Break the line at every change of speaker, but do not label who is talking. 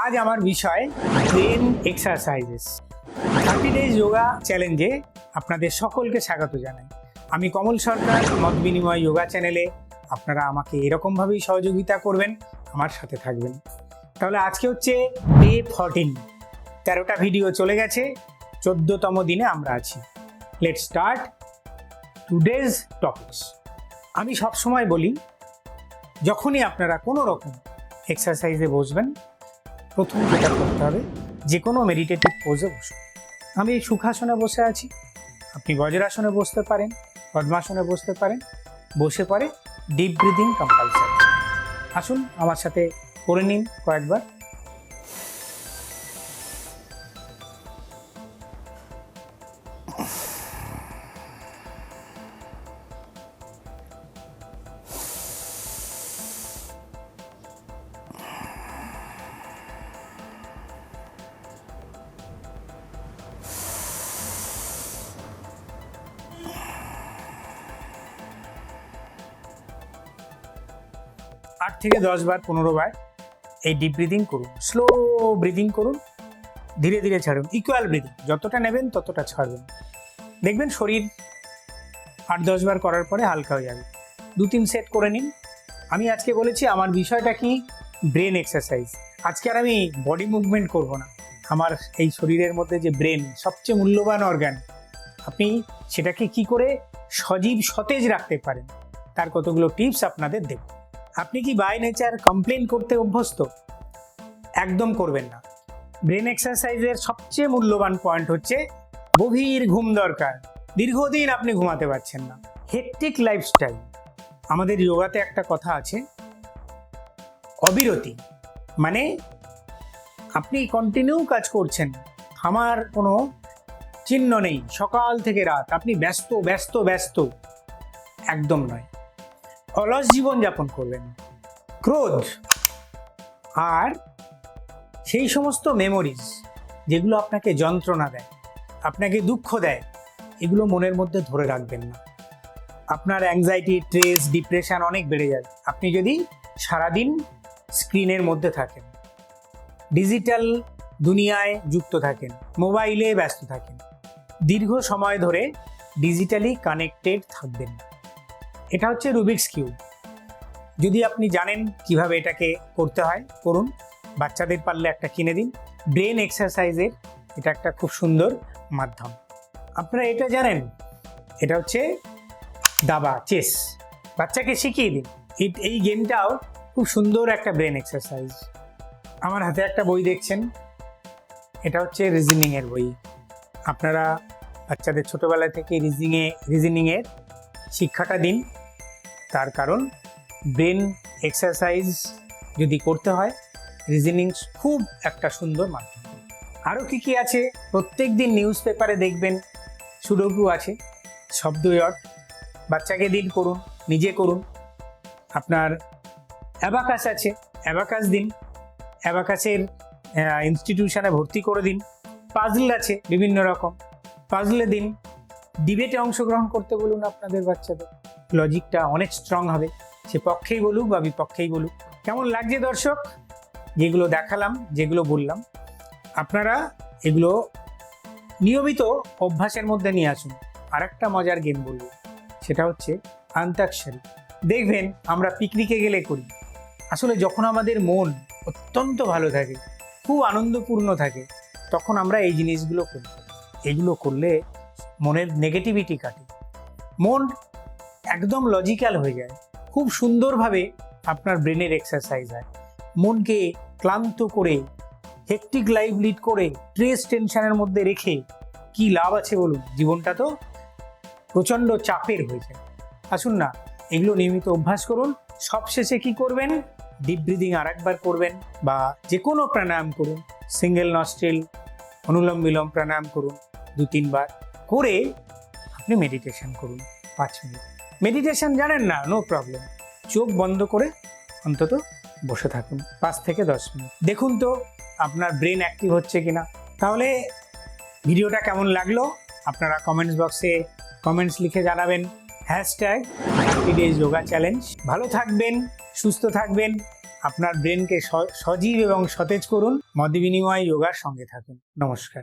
আজ আমার বিষয় brain exercises thirty days yoga চ্যালেঞ্জে আপনাদের সকলকে স্বাগত জানাই। আমি কমল সরকার, মত বিনিময় যোগা চ্যানেলে আপনারা আমাকে এরকমভাবেই সহযোগিতা করবেন, আমার সাথে থাকবেন। তাহলে আজকে হচ্ছে ডে ফরটিন তেরোটা ভিডিও চলে গেছে, চোদ্দতম দিনে আমরা আছি। লেট স্টার্ট টুডেজ টপিকস আমি সবসময় বলি, যখনই আপনারা কোনো রকম এক্সারসাইজে বসবেন প্রথম যেটা করতে হবে, যে কোনো মেডিটেটিভ পোজে বসুন। আমি এই সুখাসনে বসে আছি। আপনি বজ্রাসনে বসতে পারেন, পদ্মাসনে বসতে পারেন, বসে পরে ডিপ ব্রিদিং কম্পালসারি আসুন, আমার সাথে করে নিন কয়েকবার। আট থেকে দশ বার, পনেরো বার এই ডিপ ব্রিদিং করুন। স্লো ব্রিদিং করুন, ধীরে ধীরে ছাড়ুন ইকুয়াল ব্রিদিং যতটা নেবেন, ততটা ছাড়বেন। দেখবেন শরীর আট দশ বার করার পরে হালকা হয়ে যাবে। দু তিন সেট করে নিন। আমি আজকে বলেছি, আমার বিষয়টা কি? ব্রেন এক্সারসাইজ আজকে আর আমি বডি মুভমেন্ট করব না। আমার এই শরীরের মধ্যে যে ব্রেন সবচেয়ে মূল্যবান অর্গান আপনি সেটাকে কি করে সজীব সতেজ রাখতে পারেন? তার কতগুলো টিপস আপনাদের দেব। আপনি কি বাই নেচার কমপ্লেন করতে অভ্যস্ত? একদম করবেন না। ব্রেন এক্সারসাইজের সবচেয়ে মূল্যবান পয়েন্ট হচ্ছে গভীর ঘুম দরকার। দীর্ঘদিন আপনি ঘুমাতে পারছেন না। হেকটিক লাইফস্টাইল আমাদের যোগাতে একটা কথা আছে, অবিরতি। মানে আপনি কন্টিনিউ কাজ করছেন। আমার কোনো চিহ্ন নেই। সকাল থেকে রাত আপনি ব্যস্ত ব্যস্ত ব্যস্ত। একদম নয়। অলস জীবন যাপন করবেন ক্রোধ আর সেই সমস্ত মেমোরিজ যেগুলো আপনাকে যন্ত্রণা দেয়, আপনাকে দুঃখ দেয়, এগুলো মনের মধ্যে ধরে রাখবেন না। আপনার অ্যাংজাইটি স্ট্রেস ডিপ্রেশন অনেক বেড়ে যায় আপনি যদি সারাদিন স্ক্রিনের মধ্যে থাকেন ডিজিটাল দুনিয়ায় যুক্ত থাকেন মোবাইলে ব্যস্ত থাকেন, দীর্ঘ সময় ধরে ডিজিটালি কানেক্টেড থাকবেন এটা হচ্ছে রুবিক্স কিউব যদি আপনি জানেন কীভাবে এটাকে করতে হয়, করুন। বাচ্চাদের পারলে একটা কিনে দিন। ব্রেন এক্সারসাইজের এটা একটা খুব সুন্দর মাধ্যম। আপনারা এটা জানেন? এটা হচ্ছে দাবা চেস বাচ্চাকে শিখিয়ে দিন। এই- গেমটাও খুব সুন্দর একটা ব্রেন এক্সারসাইজ আমার হাতে একটা বই দেখছেন। এটা হচ্ছে রিজনিংয়ের বই। আপনারা বাচ্চাদের ছোটোবেলা থেকে রিজনিংয়ে রিজনিংয়ের শিক্ষাটা দিন। তার কারণ ব্রেন এক্সারসাইজ যদি করতে হয় রিজনিং খুব একটা সুন্দর মাধ্যম। আরও কী কী আছে? প্রত্যেক দিন নিউজ পেপারে দেখবেন সুডোকু আছে, শব্দ ইয়ট বাচ্চাকে দিন করুন, নিজে করুন। আপনার অ্যাবাকাস আছে, অ্যাবাকাস দিন। অ্যাবাকাসের ইনস্টিটিউশনে ভর্তি করে দিন। পাজল আছে, বিভিন্ন রকম। পাজলে দিন। ডিবেটে অংশগ্রহণ করতে বলুন আপনাদের বাচ্চাদের। লজিকটা অনেক স্ট্রং হবে। সে পক্ষেই বলুক বা বিপক্ষেই বলুক। কেমন লাগছে দর্শক? যেগুলো দেখালাম, যেগুলো বললাম, আপনারা এগুলো নিয়মিত অভ্যাসের মধ্যে নিয়ে আসুন। আর একটা মজার গেম বলব। সেটা হচ্ছে আন্তাক্ষরী দেখবেন আমরা পিকনিকে গেলে করি। আসলে যখন আমাদের মন অত্যন্ত ভালো থাকে, খুব আনন্দপূর্ণ থাকে, তখন আমরা এই জিনিসগুলো করি। এগুলো করলে মনের নেগেটিভিটি কাটে। মন একদম লজিক্যাল হয়ে যায়। খুব সুন্দরভাবে আপনার ব্রেনের এক্সারসাইজ হয়। মনকে ক্লান্ত করে হেকটিক লাইফ লিড করে স্ট্রেস টেনশনের মধ্যে রেখে কি লাভ আছে বলুন? জীবনটা তো প্রচণ্ড চাপের হয়ে যায়। আসুন না, এগুলো নিয়মিত অভ্যাস করুন। সবশেষে কি করবেন? ডিপ ব্রিদিং আর একবার করবেন বা যে কোনো প্রাণায়াম করুন। সিঙ্গেল নস্ট্রিল অনুলম বিলম প্রাণায়াম করুন দু তিনবার করে আপনি মেডিটেশন করুন পাঁচ মিনিট। মেডিটেশন জানেন না নো প্রবলেম চোখ বন্ধ করে অন্তত বসে থাকুন পাঁচ থেকে দশ মিনিট। দেখুন তো আপনার ব্রেন অ্যাক্টিভ হচ্ছে কিনা। তাহলে ভিডিওটা কেমন লাগল? আপনারা কমেন্টস বক্সে কমেন্টস লিখে জানাবেন। Hashtag thirty days yoga challenge ভালো থাকবেন, সুস্থ থাকবেন, আপনার ব্রেনকে সজীব এবং সতেজ করুন। মত বিনিময় যোগার সঙ্গে থাকুন। নমস্কার।